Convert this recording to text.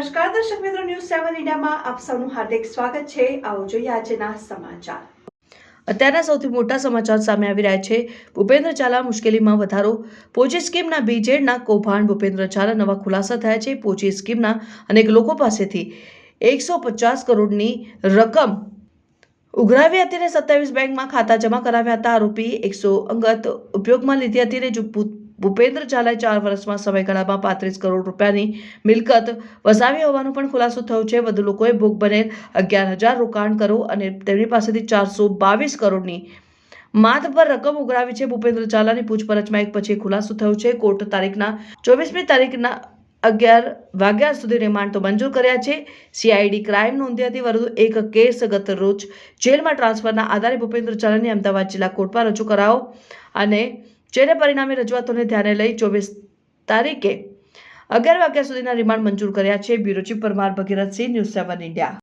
સેવન ઇન્ડિયામાં આપ સૌનું હાર્દિક સ્વાગત છે. આવો જોઈએ આજના સમાચાર. અત્યારના સૌથી મોટા સમાચાર સામે આવી રહ્યા છે. ભૂપેન્દ્ર ઝાલા મુશ્કેલીમાં વધારો. પોચી સ્કીમના બીજેડના કૌભાંડ ભૂપેન્દ્ર ઝાલા નવા ખુલાસા થયા છે. પોચી સ્કીમના અનેક લોકો પાસેથી એકસો પચાસ કરોડની રકમ ઉઘરાવી હતી અને સત્તાવીસ બેંકમાં ખાતા જમા કરાવ્યા હતા. આરોપી એકસો અંગત ઉપયોગમાં લીધી હતી ભૂ- ભૂપેન્દ્ર ઝાલાએ ચાર વર્ષમાં સમયગાળામાં પાંત્રીસ કરોડ રૂપિયાની મિલકત વસાવી હોવાનો પણ ખુલાસો થયો છે. વધુ લોકોએ ભોગ બનેલ અગિયાર હજાર રોકાણ કરો અને તેમની પાસેથી ચારસો બાવીસ કરોડની માથ પર રકમ ઉઘરાવી છે ભૂપેન્દ્ર ઝાલાની પૂછપરછમાં એક પછી ખુલાસો થયો છે. કોર્ટ તારીખના ચોવીસમી તારીખના અગિયાર વાગ્યા સુધી રિમાન્ડ તો મંજૂર કર્યા છે. સીઆઈડી ક્રાઇમ નોંધી હતી. વધુ એક કેસ ગત રોજ જેલમાં ટ્રાન્સફરના આધારે ભૂપેન્દ્ર ચાલાની અમદાવાદ જિલ્લા કોર્ટમાં રજૂ કરાયો અને જેને પરિણામે રજૂઆતોને ધ્યાને લઈ ચોવીસ તારીખે અગિયાર વાગ્યા સુધીના રિમાન્ડ મંજૂર કર્યા છે. Bureau chief Parmar Bhagirathsinh, news seven India.